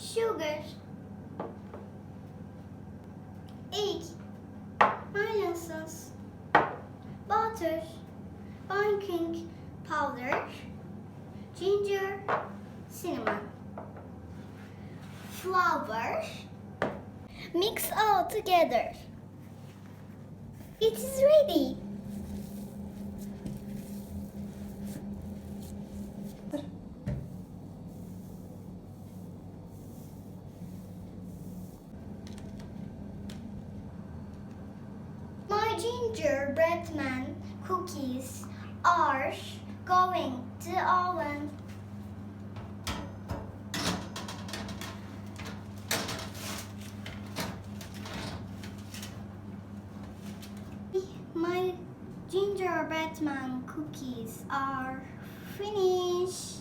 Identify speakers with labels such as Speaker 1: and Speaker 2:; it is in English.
Speaker 1: sugar, egg, molasses, butter, baking powder, ginger, cinnamon, flour. Mix all together. It is ready. My gingerbread man cookies are going to oven. My gingerbread man cookies are finished.